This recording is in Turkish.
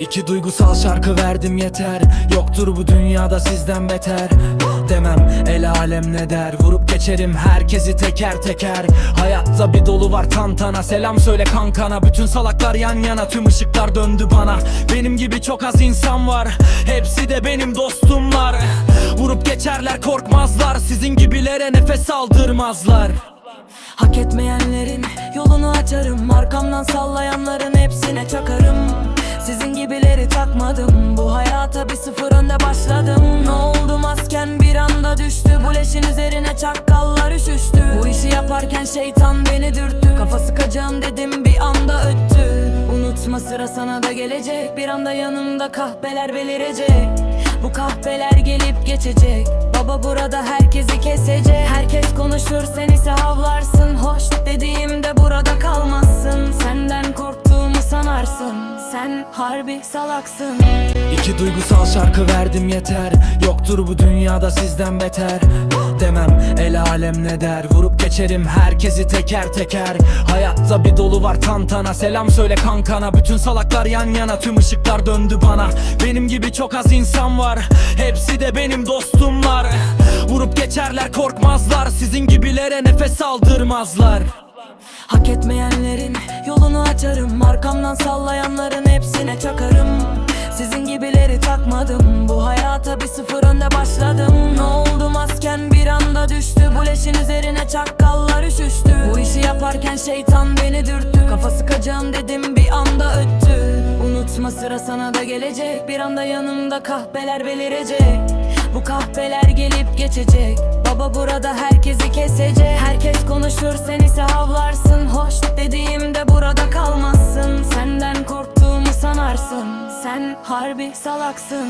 İki duygusal şarkı verdim yeter. Yoktur bu dünyada sizden beter. Demem el alem ne der? Vurup geçerim herkesi teker teker. Hayatta bir dolu var tantana Selam söyle kankana. Bütün salaklar yan yana. Tüm ışıklar döndü bana. Benim gibi çok az insan var. Hepsi de benim dostumlar Vurup geçerler korkmazlar. Sizin gibilere nefes aldırmazlar. Hak etmeyenlerin yolunu açarım. Arkamdan sallayanların hepsine çakarım takmadım Bu hayata bir sıfır önde başladım. Ne oldu? Masken bir anda düştü. Bu leşin üzerine çakallar üşüştü. Bu işi yaparken şeytan beni dürttü. Kafa sıkacağım dedim bir anda öttü. Unutma sıra sana da gelecek. Bir anda yanımda kahpeler belirecek. Bu kahpeler gelip geçecek. Baba burada herkesi kesecek. Herkes konuşur harbi salaksın. İki duygusal şarkı verdim yeter. Yoktur bu dünyada sizden beter. Demem el alem ne der? Vurup geçerim herkesi teker teker. Hayatta bir dolu var tantana Selam söyle kankana. Bütün salaklar yan yana Tüm ışıklar döndü bana. Benim gibi çok az insan var. Hepsi de benim dostumlar Vurup geçerler korkmazlar. Sizin gibilere nefes aldırmazlar. Hak etmeyenlerin yolunu açarım. Arkamdan sallayanların çakarım. Sizin gibileri takmadım. Bu hayata bir sıfır önde başladım. Ne oldu? Masken bir anda düştü. Bu leşin üzerine çakallar üşüştü. Bu işi yaparken şeytan beni dürttü. Kafa sıkacağım dedim bir anda öttü. Unutma sıra sana da gelecek. Bir anda yanımda kahpeler belirecek. Bu kahpeler gelip geçecek. Baba burada herkesi kesecek. Herkes konuşur sen ise havlarsın. Hoş dediğimde harbi salaksın